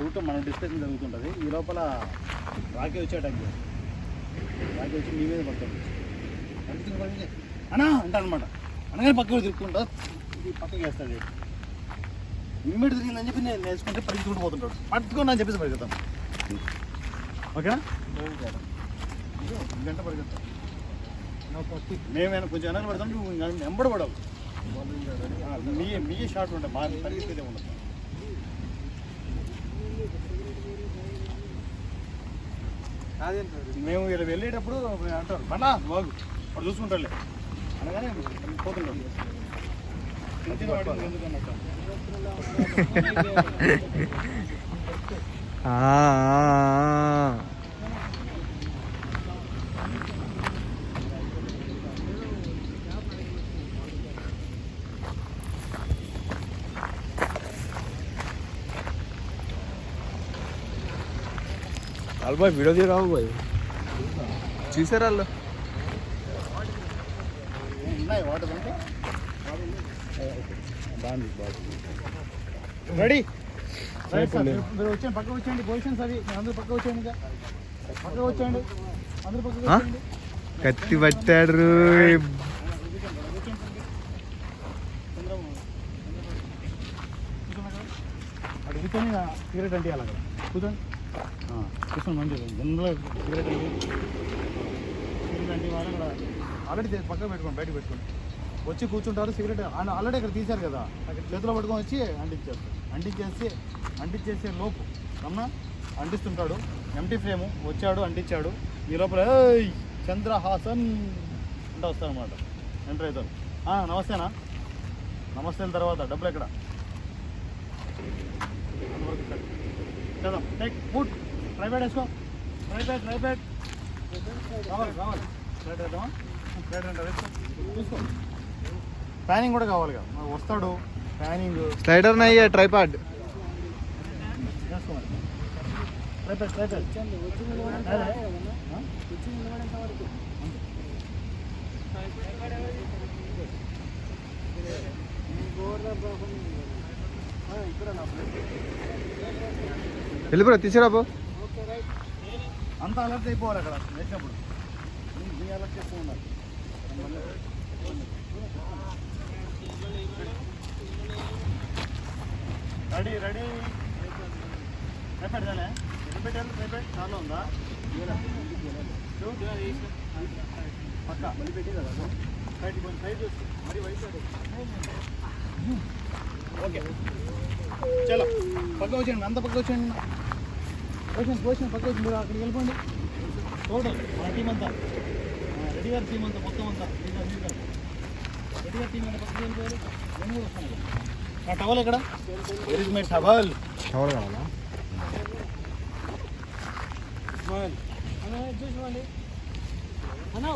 Route మన discussion జరుగుతుంటుంది. ఈ లోపల రాకే వచ్చి అటాక్ చేయాలి. రాకే వచ్చి మీ మీద పడుతుంది అన్నా అంట అనమాట అనగానే పక్కకు తిరుగుతుంటా ఇది పక్కకి వేస్తాడు. ఇమ్మీడి తిరిగిందని చెప్పి నేను నేర్చుకుంటే పరిగెత్తుకుంటూ పోతుంటాడు. పట్టుకోండి అని చెప్పేసి పరిగెత్తాం ఓకేనా? గంట పరిగెత్తాం. మేము కొంచెం వెనక పడతాం నువ్వు ఇంకా వెంబడ పడవు. ఆ, మీ మీ షార్ట్ ఉంటాయి మా పరిగెత్తే ఉండదు. మేము ఇక్కడ వెళ్ళేటప్పుడు అంటారు. బండా బాగు వాడు చూసుకుంటారులే. అనగానే అన్నట్టు. ఆ, వాళ్ళు బాయ్ వీడియో తీయరావు బాయ్? చూసారా వాళ్ళు? రెడీ మీరు వచ్చేయండి పక్కకు వచ్చేయండి పొజిషన్స్ అవి. అందరూ పక్కకు వచ్చేయండి పక్కకు వచ్చేయండి. అందరూ పక్కకు కత్తి కూర్చొని సిగరెట్ అంటే అలా కూర్చోండి. చూసాను మంచిది. జనరల్ సిగరెట్ సిగరెట్ అంటే వాళ్ళు ఆల్రెడీ పక్కన పెట్టుకోండి బయట పెట్టుకోండి. వచ్చి కూర్చుంటారు సిగరెట్ ఆల్రెడీ ఇక్కడ తీశారు కదా. అక్కడ చేతిలో పట్టుకొని వచ్చి అంటించేస్తారు. అంటించేసి అంటించేసే లోపు అమ్మ అంటిస్తుంటాడు. ఎంటీ ఫ్రేము వచ్చాడు అంటించాడు. ఈ లోపల చంద్రహాసన్ అంటే వస్తారనమాట ఎంటర్ అవుతారు. నమస్తేనా? నమస్తే తర్వాత డబ్బులు ఎక్కడ? అంతవరకు చేద్దాం టేక్ ఫుడ్ ట్రై బ్యాడ్ వేసుకో. ట్రై బ్యాడ్ ట్రై బ్యాడ్ కావాలి కావాలి. ఫ్లైట్ వేద్దామా ఫ్లైట్ అంటే వేసుకో చూసుకో. ప్యానింగ్ కూడా కావాలి కదా. మరి వస్తాడు. ప్యానింగ్ స్లైడర్ నయ్యే ట్రైపాడ్ వేసుకోవాలి. ట్రై బ్యాడ్ ట్రై బ్యాడ్ వెళ్ళిపోరా తీసుకురా పో. అంత అలర్ట్ అయిపోవాలి అక్కడ. వేసినప్పుడు అలర్ట్ చేస్తూ ఉండాలి. Ready ready. రేపెట్టాలే రేపెట్టాలి రేపెట్ చాలా ఉందా? పక్క. మళ్ళీ పెట్టి కదా సైడ్ కొంచెం సైడ్ చూసి మరి వైపు ఓకే. చలో. పక్క వచ్చేయండి అంత పక్క వచ్చేయండి. పోషన్ పోషన్ పక్క వచ్చి మీరు అక్కడికి వెళ్ళిపోండి. టోటల్ మన టీం అంతా. రెడీ గారి టీం అంతా మొత్తం అంతా. మీరు మీరు రెడీ గారి టీం అంతా పక్కకి వెళ్ళిపోయారు. నేను కూడా వస్తాను. నా టవల్ ఎక్కడ? వెర్ ఇస్ మై టవల్ ఎవరు కావాలా? చూసుకోండి అన్నా